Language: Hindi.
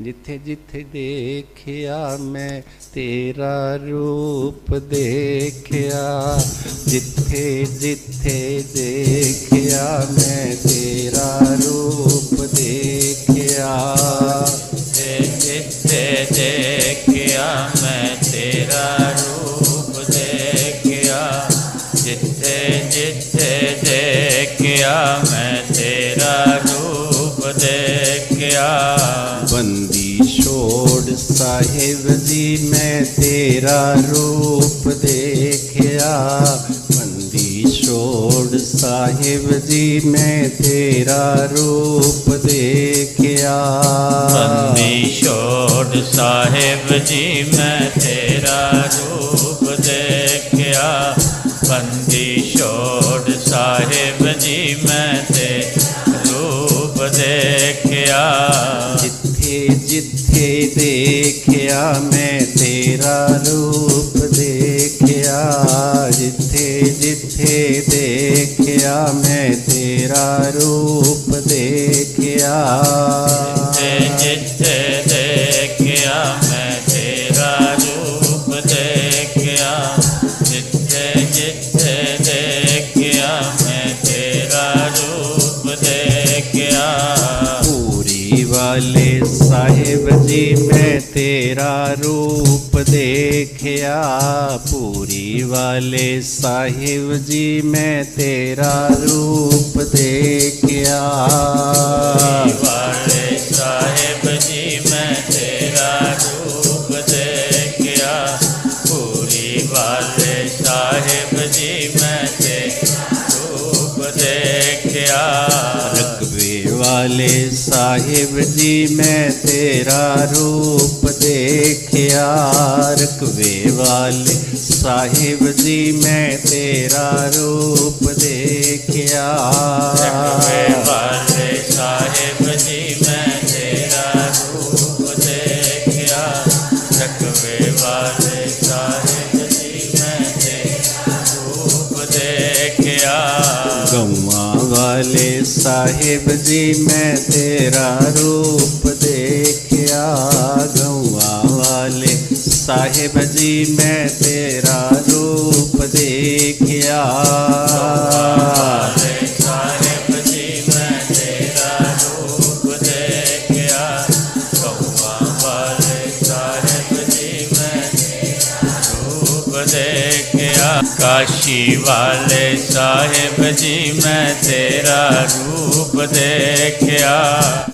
ਜਿੱਥੇ ਜਿੱਥੇ ਦੇਖਿਆ ਮੈਂ ਤੇਰਾ ਰੂਪ ਦੇਖਿਆ ਜਿੱਥੇ ਜਿੱਥੇ ਦੇਖਿਆ ਮੈਂ ਤੇਰਾ ਰੂਪ ਦੇਖਿਆ ਤੇ ਜਿੱਥੇ ਦੇਖਿਆ ਮੈਂ ਤੇਰਾ ਰੂਪ ਦੇਖਿਆ ਜਿੱਥੇ ਜਿੱਥੇ ਦੇਖਿਆ ਮੈਂ ਤੇਰਾ ਰੂਪ ਦੇਖਿਆ बंदी छोड़, साहिब जी, मैं तेरा रूप देखया। मंदी छोड़, साहेब जी, मैं तेरा रूप देखया। बंदी छोड़, साहेब जी, मैं तेरा रूप देखया। बंदी छोड़, साहेब जी, मैं तेरा रूप देखया। ਜਿੱਥੇ ਦੇਖਿਆ ਮੈਂ ਤੇਰਾ ਰੂਪ ਦੇਖਿਆ ਜਿੱਥੇ ਜਿੱਥੇ ਦੇਖਿਆ ਮੈਂ ਤੇਰਾ ਰੂਪ ਦੇਖਿਆ। वाले साहेब जी, मैं तेरा रूप देखिया पूरी वाले साहेब जी, मैं तेरा रूप देखिया वाले साहेब जी, मैं तेरा रूप देखिया पूरी वाले साहेब जी, मैं तेरा रूप देखिया वाले साहिब जी, मैं तेरा रूप देखिया यार वाले साहिब जी, मैं तेरा रूप देखिया वाले साहिब जी, मैं तेरा रूप देखिया गौआ वाले साहिब जी, मैं तेरा रूप देखिया day ਕਾਸ਼ੀ ਵਾਲੇ ਸਾਹਿਬ ਜੀ ਮੈਂ ਤੇਰਾ ਰੂਪ ਦੇਖਿਆ।